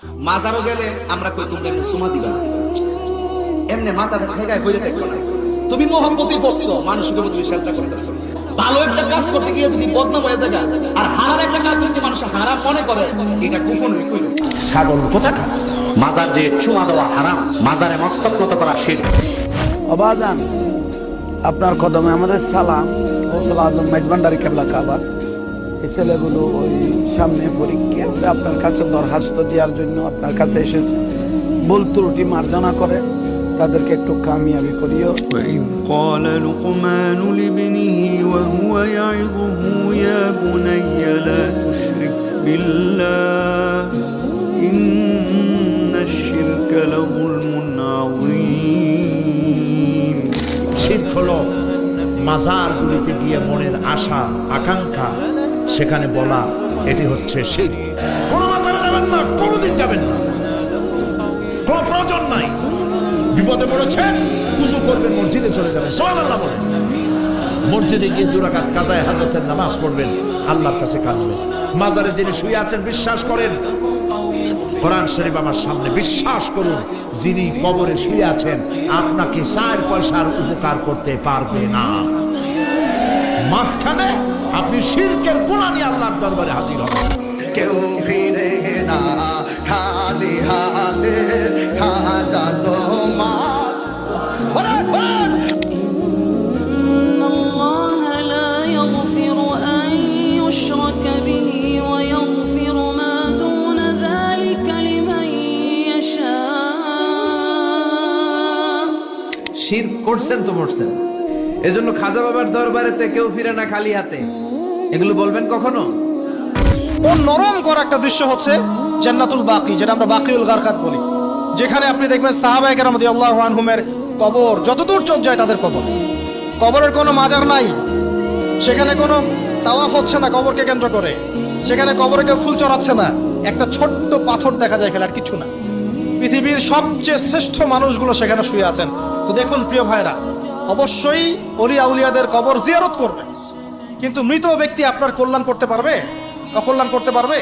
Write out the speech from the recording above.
মাজারও গেলে আমরা কই তোমরা এমনি সুমা দিবা। এমনি মাথাটা ঠেকায় হইলে দেখো না। তুমি মোহাম্মতি করছ মানুষকে তুমি চেষ্টা করতেছো। ভালো একটা কাজ করতে গিয়ে যদি বদনাম হয়ে যায় আর হারার একটা কাজ যদি মানুষ হারাম মনে করে এটা কুফন কইল ছাগল কোথাকা মাজার যে চুমা দেওয়া হারাম মাজারে মস্তক নত করা শির। অবাদান আপনার কদমে আমাদের সালাম ওসল আজম মেজবান্ডারি কেবলা কাবার। এই ছেলেগুলো ওই সামনে পরীক্ষা ওরা আপনার কাছে দরখাস্ত দেওয়ার জন্য আপনার কাছে এসেছে ভুল ত্রুটি মার্জনা করে তাদেরকে একটু কামিয়াবি করিও وإذ قال لقمان لابنه وهو يعظه يا بني لا تشرك بالله إن الشرك لظلم عظيم শির্ক হলো মাজারগুলিতে গিয়ে মনের আশা আকাঙ্ক্ষা সেখানে বলা এটি হচ্ছে শির। কোন মাজারে যাবেন না, কোনোদিন যাবেন না। কোন প্রয়োজন নাই। বিপদে পড়েছেন পুজো করবেন, মসজিদে চলে যাবেন। সোহান আল্লাহ বলেন। মসজিদে গিয়ে দুরাকাত কাজায় হাজতের নামাজ পড়বেন, আল্লাহর কাছে কাঁদবেন। মাজারে যিনি শুয়ে আছেন, বিশ্বাস করেন, কোরআন শরীফ আমার সামনে বিশ্বাস করুন, যিনি কবরে শুয়ে আছেন, আপনাকে চার পয়সার উপকার করতে পারবে না। মাঝখানে আপনি শিল্পের গোড়া নিয়ে আল্লাহর দরবারে হাজির হবেন। কেউ ফিরে না খালি হাতে খাজা তোমার। শির করছেন তো মরছেন। এজন্য খাজা বাবার দরবারেতে কেউ ফিরে না খালি হাতে। এগুলো বলবেন কখনো? ও নরম করা একটা দৃশ্য হচ্ছে জান্নাতুল বাকি, যেটা আমরা বাকিউল গারকাত বলি। যেখানে আপনি দেখবেন সাহাবায়ে কেরাম রাদিয়াল্লাহু আনহুমের কবর, যতদূর চোখ যায় তাদের কবর। কবরের কোনো মাজার নাই। সেখানে কোনো তাওয়াফ হচ্ছে না কবরকে কেন্দ্র করে। সেখানে কবরে কেউ ফুল চড়াচ্ছে না। একটা ছোট্ট পাথর দেখা যায় খেলে আর কিছু না। পৃথিবীর সবচেয়ে শ্রেষ্ঠ মানুষগুলো সেখানে শুয়ে আছেন। তো দেখুন প্রিয় ভাইরা অবশ্যই অলি আউলিয়াদের কবর জিয়ারত করবে। কিন্তু মৃত ব্যক্তি আপনার কল্যাণ করতে পারবে? অকল্যাণ করতে পারবে?